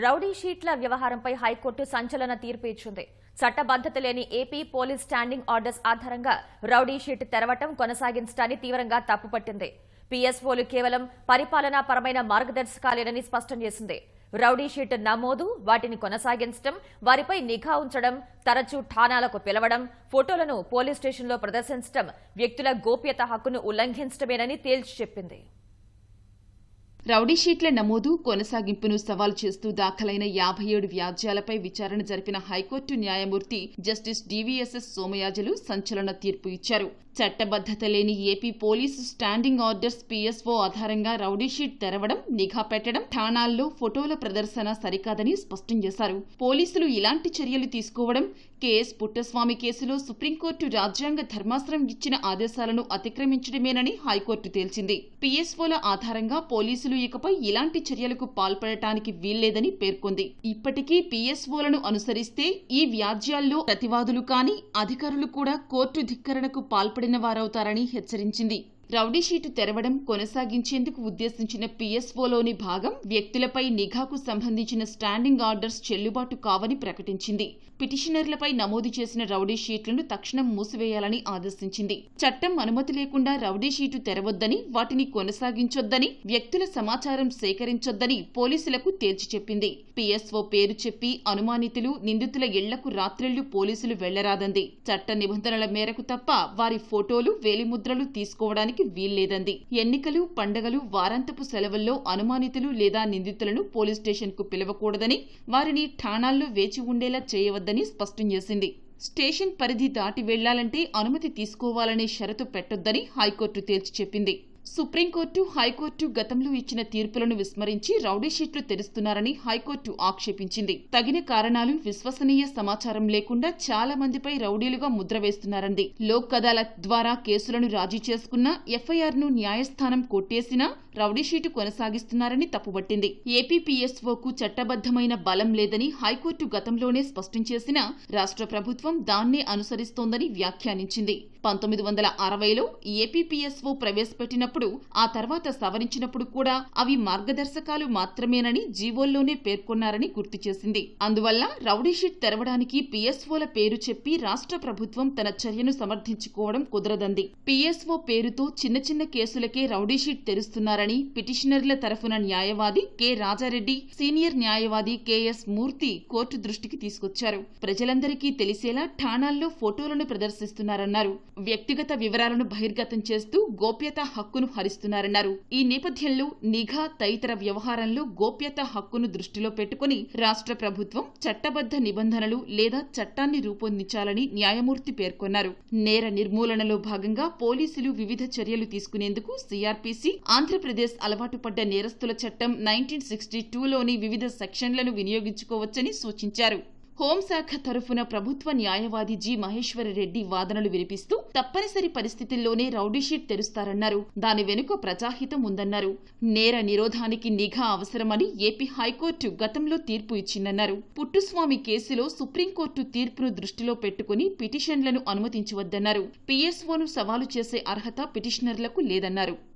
Rowdy షీట్ల వ్యవహారంపై high court సంచలన తీర్పు ఇచ్చింది. చట్టబద్దత లేని ఏపీ పోలీస్ స్టాండింగ్ ఆర్డర్స్ ఆధారంగా రౌడీ షీట్ తెరవటం కొనసాగించడాన్ని తీవ్రంగా తప్పుపట్టింది. పీఎస్ఓలు కేవలం పరిపాలనాపరమైన మార్గదర్శకాలేనని స్పష్టం చేసింది. రౌడీ షీట్ నమోదు వాటిని కొనసాగించడం వారిపై నిఘా ఉంచడం తరచూ ఠాణాలకు పిలవడం ఫోటోలను పోలీస్ స్టేషన్లో ప్రదర్శించడం వ్యక్తుల గోప్యత హక్కును ఉల్లంఘించడమేనని తేల్చి చెప్పింది. రౌడీ షీట్ల నమోదు కొనసాగింపును సవాల్ చేస్తూ దాఖలైన యాభై ఏడు వ్యాజ్యాలపై విచారణ జరిపిన హైకోర్టు న్యాయమూర్తి జస్టిస్ డివిఎస్ఎస్ సోమయాజులు సంచలన తీర్పు ఇచ్చారు. చట్టబద్దత లేని AP police standing orders PSO ఆధారంగా రౌడీషీట్ తెరవడం నిఘా పెట్టడం ఠాణాల్లో ఫోటోల ప్రదర్శన సరికాదని స్పష్టం చేశారు. పోలీసులు ఇలాంటి చర్యలు తీసుకోవడం కేఎస్ పుట్టస్వామి కేసులో సుప్రీంకోర్టు రాజ్యాంగ ధర్మాసనం ఇచ్చిన ఆదేశాలను అతిక్రమించడమేనని హైకోర్టు తేల్చింది. పీఎస్ఓల ఆధారంగా పోలీసులు ఇకపై ఇలాంటి చర్యలకు పాల్పడటానికి వీల్లేదని పేర్కొంది. ఇప్పటికీ పీఎస్ఓలను అనుసరిస్తే ఈ వ్యాజ్యాల్లో ప్రతివాదులు కాని అధికారులు కూడా కోర్టు ధిక్కరణకు పాల్పడిన వారవుతారని హెచ్చరించింది. రౌడీ షీటు తెరవడం కొనసాగించేందుకు ఉద్దేశించిన పీఎస్ఓలోని భాగం వ్యక్తులపై నిఘాకు సంబంధించిన స్టాండింగ్ ఆర్డర్స్ చెల్లుబాటు కావని ప్రకటించింది. పిటిషనర్లపై నమోదు చేసిన రౌడీ షీట్లను తక్షణం మూసివేయాలని ఆదేశించింది. చట్టం అనుమతి లేకుండా రౌడీ షీటు తెరవొద్దని వాటిని కొనసాగించొద్దని వ్యక్తుల సమాచారం సేకరించొద్దని పోలీసులకు తేల్చి చెప్పింది. పీఎస్ఓ పేరు చెప్పి అనుమానితులు నిందితుల ఇళ్ళకు రాత్రిళ్ళు పోలీసులు వెళ్ళరాదంది. చట్ట నిబంధనల మేరకు తప్ప వారి ఫోటోలు వేలిముద్రలు తీసుకోవడానికి వీల్లేదంది. ఎన్నికలు పండగలు వారాంతపు సెలవుల్లో అనుమానితులు లేదా నిందితులను పోలీస్ స్టేషన్కు పిలవకూడదని వారిని ఠాణాల్లో వేచి ఉండేలా చేయవద్దని స్పష్టం చేసింది. స్టేషన్ పరిధి దాటి వెళ్ళాలంటే అనుమతి తీసుకోవాలనే షరతు పెట్టొద్దని హైకోర్టు తేల్చి చెప్పింది. సుప్రీంకోర్టు హైకోర్టు గతంలో ఇచ్చిన తీర్పులను విస్మరించి రౌడీషీట్లు తెరుస్తున్నారని హైకోర్టు ఆక్షేపించింది. తగిన కారణాలు విశ్వసనీయ సమాచారం లేకుండా చాలా మందిపై రౌడీలుగా ముద్ర వేస్తున్నారంది. లోక్ అదాలత్ ద్వారా కేసులను రాజీ చేసుకున్న ఎఫ్ఐఆర్ను న్యాయస్థానం కొట్టేసినా రౌడీషీటు కొనసాగిస్తున్నారని తప్పుబట్టింది. ఏపీపీఎస్ఓకు చట్టబద్దమైన బలం లేదని హైకోర్టు గతంలోనే స్పష్టం చేసినా రాష్ట్ర ప్రభుత్వం దాన్నే అనుసరిస్తోందని వ్యాఖ్యానించింది. పంతొమ్మిది వందల అరవైలో ఏపీపీఎస్ఓ ప్రవేశపెట్టినప్పుడు ఆ తర్వాత సవరించినప్పుడు కూడా అవి మార్గదర్శకాలు మాత్రమేనని జీవోల్లోనే పేర్కొన్నారని గుర్తు చేసింది. అందువల్ల రౌడీషీట్ తెరవడానికి పీఎస్ఓల పేరు చెప్పి రాష్ట్ర ప్రభుత్వం తన చర్యను సమర్థించుకోవడం కుదరదంది. పీఎస్ఓ పేరుతో చిన్న చిన్న కేసులకే రౌడీషీట్ తెరుస్తున్నారని పిటిషనర్ల తరఫున న్యాయవాది కె. రాజారెడ్డి సీనియర్ న్యాయవాది కెఎస్ మూర్తి కోర్టు దృష్టికి తీసుకొచ్చారు. ప్రజలందరికీ తెలిసేలా ఠాణాల్లో ఫోటోలను ప్రదర్శిస్తున్నారన్నారు. వ్యక్తిగత వివరాలను బహిర్గతం చేస్తూ గోప్యత హక్కును హరిస్తున్నారన్నారు ఈ నేపథ్యంలో నిఘా తదితర వ్యవహారంలో గోప్యత హక్కును దృష్టిలో పెట్టుకుని రాష్ట్ర ప్రభుత్వం చట్టబద్ధ నిబంధనలు లేదా చట్టాన్ని రూపొందించాలని న్యాయమూర్తి పేర్కొన్నారు. నేర నిర్మూలనలో భాగంగా పోలీసులు వివిధ చర్యలు తీసుకునేందుకు సిఆర్పిసి ఆంధ్రప్రదేశ్ అలవాటు పడ్డ నేరస్తుల చట్టం నైన్టీన్ సిక్స్టీ టూలోని వివిధ సెక్షన్లను వినియోగించుకోవచ్చని సూచించారు. హోంశాఖ తరఫున ప్రభుత్వ న్యాయవాది జి. మహేశ్వరరెడ్డి వాదనలు వినిపిస్తూ తప్పనిసరి పరిస్థితుల్లోనే రౌడీషీట్ తెరుస్తారన్నారు. దాని వెనుక ప్రజాహితం ఉందన్నారు. నేర నిరోధానికి నిఘా అవసరమని ఏపీ హైకోర్టు గతంలో తీర్పు ఇచ్చిందన్నారు. పుట్టుస్వామి కేసులో సుప్రీంకోర్టు తీర్పును దృష్టిలో పెట్టుకుని పిటిషన్లను అనుమతించవద్దన్నారు. పీఎస్ఓను సవాలు చేసే అర్హత పిటిషనర్లకు లేదన్నారు.